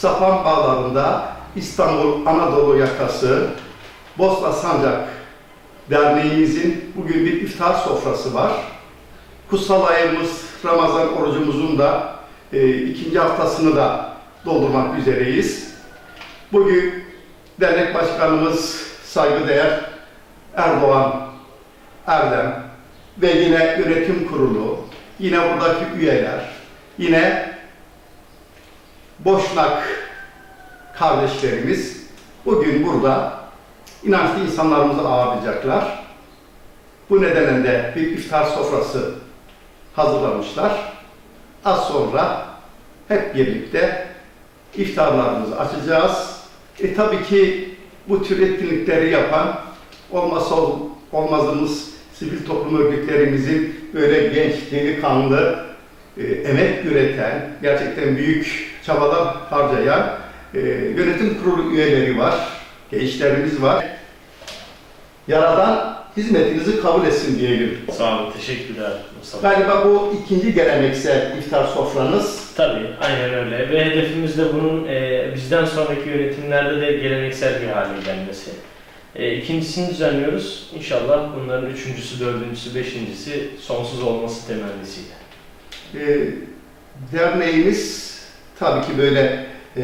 Sapan Bağları'nda İstanbul Anadolu yakası Bosna Sancak Derneğimizin bugün bir iftar sofrası var. Kutsal ayımız Ramazan orucumuzun da e, ikinci haftasını da doldurmak üzereyiz. Bugün dernek başkanımız saygıdeğer Erdoğan Erdem ve yine yönetim kurulu, yine buradaki üyeler, yine Boşnak kardeşlerimiz bugün burada inançlı insanlarımızı ağırlayacaklar. Bu nedenle de bir iftar sofrası hazırlamışlar. Az sonra hep birlikte iftarlarımızı açacağız. E tabii ki bu tür etkinlikleri yapan olmazsa ol- olmazımız sivil toplum örgütlerimizin böyle genç, delikanlı, e, emek üreten, gerçekten büyük çabalar harcayan e, yönetim kurulu üyeleri var, gençlerimiz var. Yaradan hizmetinizi kabul etsin diyelim. Sağ olun, teşekkürler Mustafa. Galiba bu ikinci geleneksel iftar sofranız. Tabii, aynen öyle. Ve hedefimiz de bunun e, bizden sonraki yönetimlerde de geleneksel bir hale gelmesi. E, ikincisini düzenliyoruz. İnşallah bunların üçüncüsü, dördüncüsü, beşincisi sonsuz olması temennisiyle. Ee, derneğimiz tabii ki böyle e,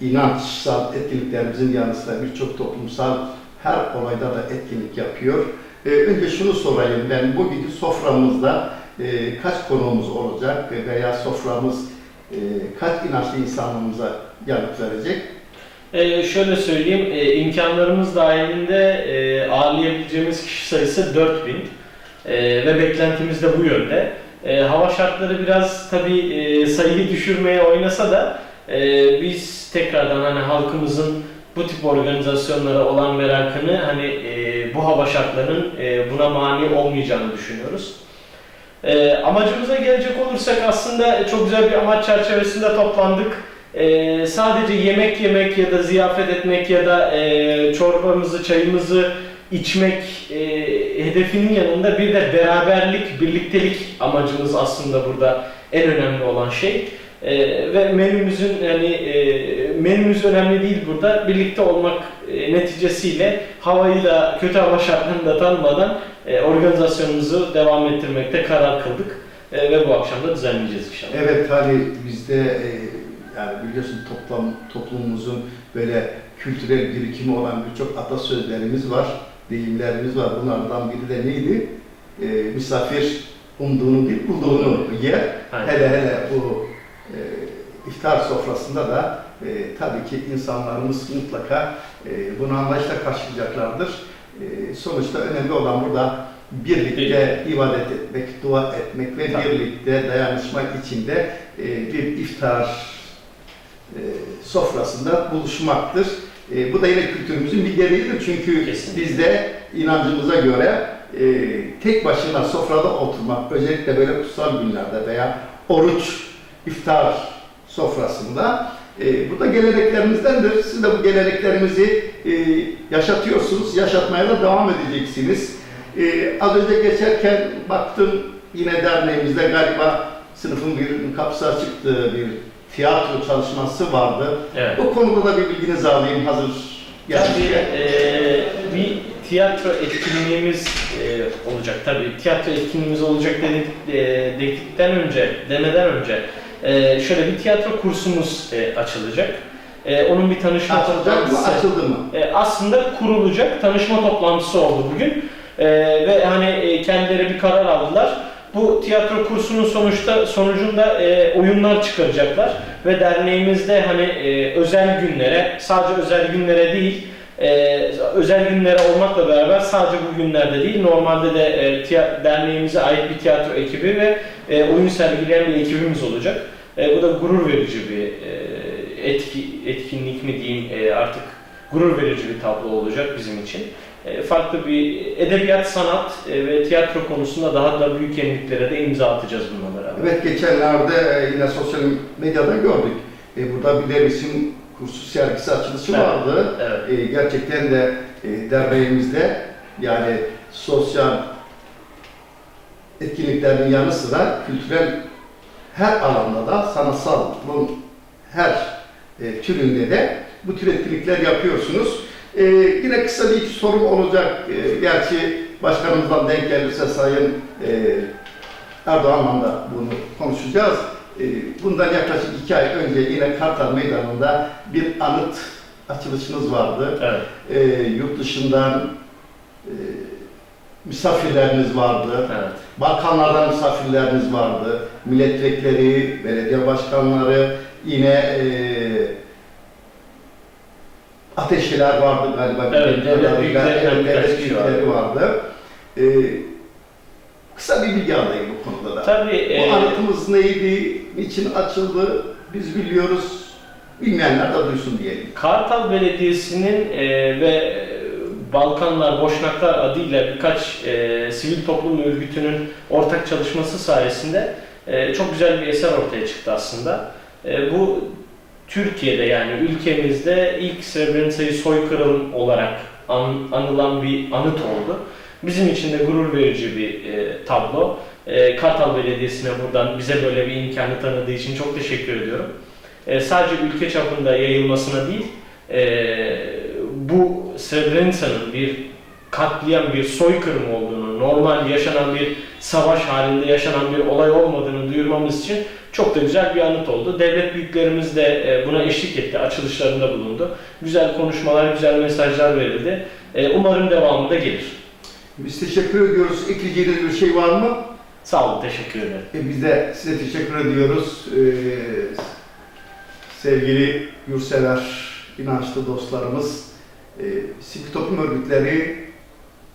inançsal etkinliklerimizin yanı sıra birçok toplumsal her olayda da etkinlik yapıyor. Ee, önce şunu sorayım ben, bugünkü soframızda e, kaç konuğumuz olacak veya soframız e, kaç inançlı insanımıza yanıt verecek? E, şöyle söyleyeyim, e, imkanlarımız dahilinde e, ağırlayabileceğimiz kişi sayısı 4000 e, ve beklentimiz de bu yönde. E, hava şartları biraz tabii e, sayıyı düşürmeye oynasa da e, biz tekrardan hani halkımızın bu tip organizasyonlara olan merakını hani e, bu hava şartlarının e, buna mani olmayacağını düşünüyoruz. E, amacımıza gelecek olursak aslında çok güzel bir amaç çerçevesinde toplandık. Ee, sadece yemek yemek ya da ziyafet etmek ya da e, çorbamızı, çayımızı içmek e, hedefinin yanında bir de beraberlik, birliktelik amacımız aslında burada en önemli olan şey. E, ve menümüzün yani e, menümüz önemli değil burada. Birlikte olmak e, neticesiyle havayı da kötü hava şartlarını da tanımadan e, organizasyonumuzu devam ettirmekte karar kıldık. E, ve bu akşam da düzenleyeceğiz inşallah. Evet hani bizde e, yani biliyorsun toplam toplumumuzun böyle kültürel birikimi olan birçok atasözlerimiz var, deyimlerimiz var. Bunlardan biri de neydi? E, misafir umduğunu değil bulduğunu yer. Aynen. Hele hele bu e, iftar sofrasında da e, tabii ki insanlarımız mutlaka e, bunu anlayışla karşılayacaklardır. E, sonuçta önemli olan burada birlikte ibadet etmek, dua etmek ve Tabii. birlikte dayanışmak içinde e, bir iftar e, sofrasında buluşmaktır. E, bu da yine kültürümüzün bir gereğidir çünkü Kesinlikle. bizde inancımıza göre e, tek başına sofrada oturmak, özellikle böyle kutsal günlerde veya oruç, iftar sofrasında e, bu da geleneklerimizdendir. Siz de bu geleneklerimizi e, yaşatıyorsunuz, yaşatmaya da devam edeceksiniz. E, az önce geçerken baktım yine derneğimizde galiba sınıfın bir kapısı açıktı, bir tiyatro çalışması vardı. Evet. Bu konuda da bir bilginizi alayım hazır Tabii eee, bir tiyatro etkinliğimiz eee, olacak. Tabii tiyatro etkinliğimiz olacak dedik, eee, dedikten önce, demeden önce eee, şöyle bir tiyatro kursumuz eee, açılacak. Eee, onun bir tanışma Açılacak mı, toplantısı- açıldı mı? e, aslında kurulacak tanışma toplantısı oldu bugün. E, ve hani e, kendileri bir karar aldılar. Bu tiyatro kursunun sonuçta sonucunda e, oyunlar çıkaracaklar ve derneğimizde hani e, özel günlere, sadece özel günlere değil, e, özel günlere olmakla beraber sadece bu günlerde değil, normalde de e, derneğimize ait bir tiyatro ekibi ve e, oyun sergileyen bir ekibimiz olacak. E, bu da gurur verici bir e, etki, etkinlik mi diyeyim e, artık gurur verici bir tablo olacak bizim için. E, Farklı bir edebiyat, sanat e, ve tiyatro konusunda daha da büyük yeniliklere de imza atacağız bununla beraber. Evet geçenlerde e, yine sosyal medyada gördük. E, burada bir resim kursu sergisi açılışı Evet, vardı. Evet. E, gerçekten de e, derneğimizde yani sosyal etkinliklerin yanı sıra kültürel her alanda da sanatsal her e, türünde de bu tür etkinlikler yapıyorsunuz. E, yine kısa bir iki sorum olacak. E, gerçi başkanımızdan denk gelirse Sayın e, Erdoğan'la da bunu konuşacağız. E, bundan yaklaşık iki ay önce yine Kartal Meydanı'nda bir anıt açılışınız vardı. Evet. E, yurt dışından e, misafirleriniz vardı. Evet. Balkanlardan misafirleriniz vardı. Milletvekilleri, belediye başkanları, yine e, ateşçiler vardı galiba. Evet, devlet büyükleri vardı. E, kısa bir bilgi alayım bu konuda da. Tabii Bu e, anıtımız neydi, niçin açıldı, biz biliyoruz. Bilmeyenler de duysun diyelim. Kartal Belediyesi'nin e, ve e, Balkanlar, Boşnaklar adıyla birkaç e, sivil toplum örgütünün ortak çalışması sayesinde e, çok güzel bir eser ortaya çıktı aslında. E, bu Türkiye'de yani ülkemizde ilk Srebrenica'yı soykırım olarak an- anılan bir anıt oldu. Bizim için de gurur verici bir e, tablo. E, Kartal Belediyesi'ne buradan bize böyle bir imkanı tanıdığı için çok teşekkür ediyorum. E, sadece ülke çapında yayılmasına değil, e, bu Srebrenica'nın bir katliam, bir soykırım olduğunu, normal yaşanan bir savaş halinde yaşanan bir olay olmadığını duyurmamız için çok da güzel bir anıt oldu. Devlet büyüklerimiz de e, buna eşlik etti, açılışlarında bulundu. Güzel konuşmalar, güzel mesajlar verildi. E, Umarım devamı da gelir. Biz teşekkür ediyoruz. Ekleyeceğiniz bir şey var mı? Sağ olun, teşekkür ederim. E, biz de size teşekkür ediyoruz. Ee, sevgili yurtsever, inançlı dostlarımız, e, sivil toplum örgütleri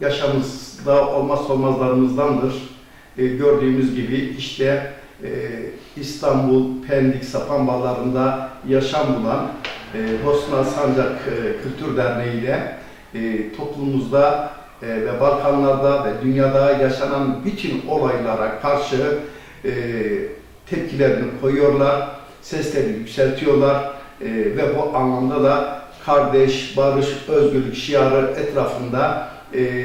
yaşamımızda olmazsa olmazlarımızdandır. E, gördüğümüz gibi işte e, İstanbul, Pendik, Sapanbaları'nda yaşam bulan e, Bosna Sancak e, Kültür Derneği ile e, toplumumuzda e, ve Balkanlarda ve dünyada yaşanan bütün olaylara karşı e, tepkilerini koyuyorlar, seslerini yükseltiyorlar e, ve bu anlamda da kardeş, barış, özgürlük şiarı etrafında e,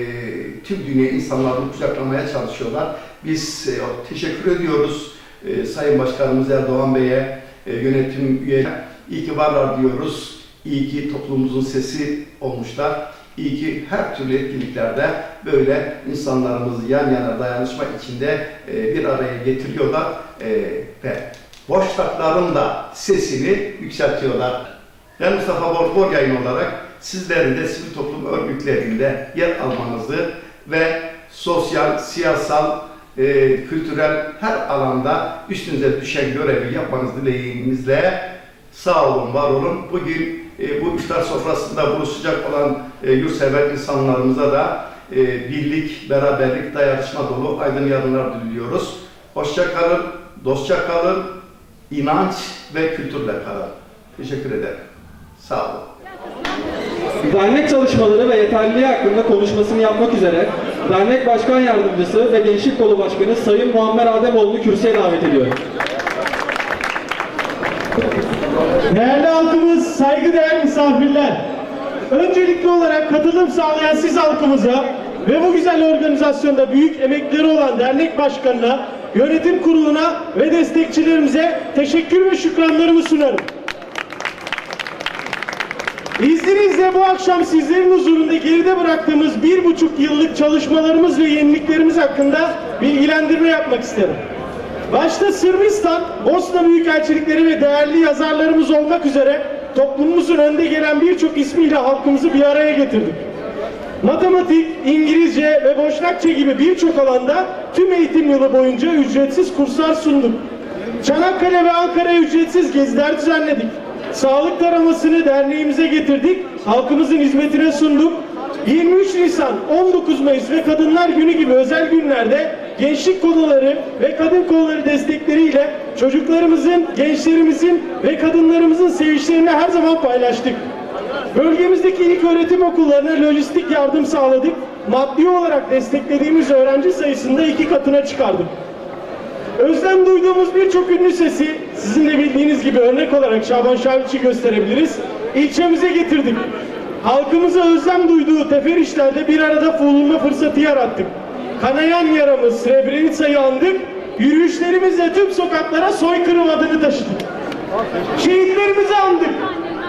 tüm dünya insanlarını kucaklamaya çalışıyorlar. Biz e, teşekkür ediyoruz e, Sayın Başkanımız Erdoğan Bey'e, e, yönetim üyelerine. İyi ki varlar diyoruz. İyi ki toplumumuzun sesi olmuşlar. İyi ki her türlü etkinliklerde böyle insanlarımızı yan yana dayanışma içinde e, bir araya getiriyorlar e, ve boşlukların da sesini yükseltiyorlar. Ben Mustafa Bor, Bor yayın olarak sizlerin de sivil toplum örgütlerinde yer almanızı ve sosyal, siyasal, e, kültürel her alanda üstünüze düşen görevi yapmanız dileğimizle sağ olun, var olun. Bugün e, bu iftar sofrasında buluşacak olan e, yurtsever insanlarımıza da e, birlik, beraberlik, dayanışma dolu aydın yarınlar diliyoruz. Hoşça kalın, dostça kalın, inanç ve kültürle kalın. Teşekkür ederim. Sağ olun. Dernek çalışmaları ve yeterliliği hakkında konuşmasını yapmak üzere Dernek Başkan Yardımcısı ve Gençlik Kolu Başkanı Sayın Muammer Ademoğlu'nu kürsüye davet ediyorum. Değerli halkımız, saygıdeğer misafirler. Öncelikli olarak katılım sağlayan siz halkımıza ve bu güzel organizasyonda büyük emekleri olan dernek başkanına, yönetim kuruluna ve destekçilerimize teşekkür ve şükranlarımı sunarım. İzninizle bu akşam sizlerin huzurunda geride bıraktığımız bir buçuk yıllık çalışmalarımız ve yeniliklerimiz hakkında bilgilendirme yapmak isterim. Başta Sırbistan, Bosna Büyükelçilikleri ve değerli yazarlarımız olmak üzere toplumumuzun önde gelen birçok ismiyle halkımızı bir araya getirdik. Matematik, İngilizce ve Boşnakça gibi birçok alanda tüm eğitim yılı boyunca ücretsiz kurslar sunduk. Çanakkale ve Ankara'ya ücretsiz geziler düzenledik. Sağlık taramasını derneğimize getirdik, halkımızın hizmetine sunduk. 23 Nisan, 19 Mayıs ve Kadınlar Günü gibi özel günlerde gençlik konuları ve kadın kolları destekleriyle çocuklarımızın, gençlerimizin ve kadınlarımızın sevinçlerini her zaman paylaştık. Bölgemizdeki ilk öğretim okullarına lojistik yardım sağladık. Maddi olarak desteklediğimiz öğrenci sayısını da iki katına çıkardık. Özlem duyduğumuz birçok ünlü sesi sizin de bildiğiniz gibi örnek olarak Şaban Şahiç'i gösterebiliriz. İlçemize getirdik. Halkımıza özlem duyduğu teferişlerde bir arada bulunma fırsatı yarattık. kanayan yaramız Srebrenica'yı andık. Yürüyüşlerimizle tüm sokaklara soykırım adını taşıdık. Şehitlerimizi andık.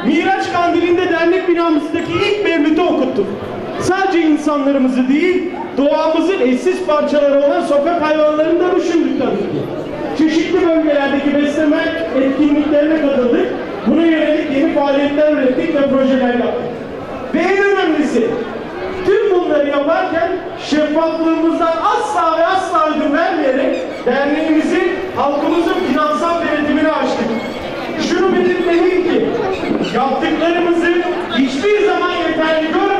Miraç Kandili'nde dernek binamızdaki ilk mevlütü okuttuk. Sadece insanlarımızı değil, doğamızın eşsiz parçaları olan sokak hayvanlarını da düşündük tabii etkinliklerine katıldık. Buna yönelik yeni faaliyetler ürettik ve projeler yaptık. Ve en önemlisi, tüm bunları yaparken şeffaflığımızdan asla ve asla ödün vermeyerek derneğimizin halkımızın finansal denetimini açtık. Şunu belirtmeliyim ki yaptıklarımızı hiçbir zaman yeterli görmedik,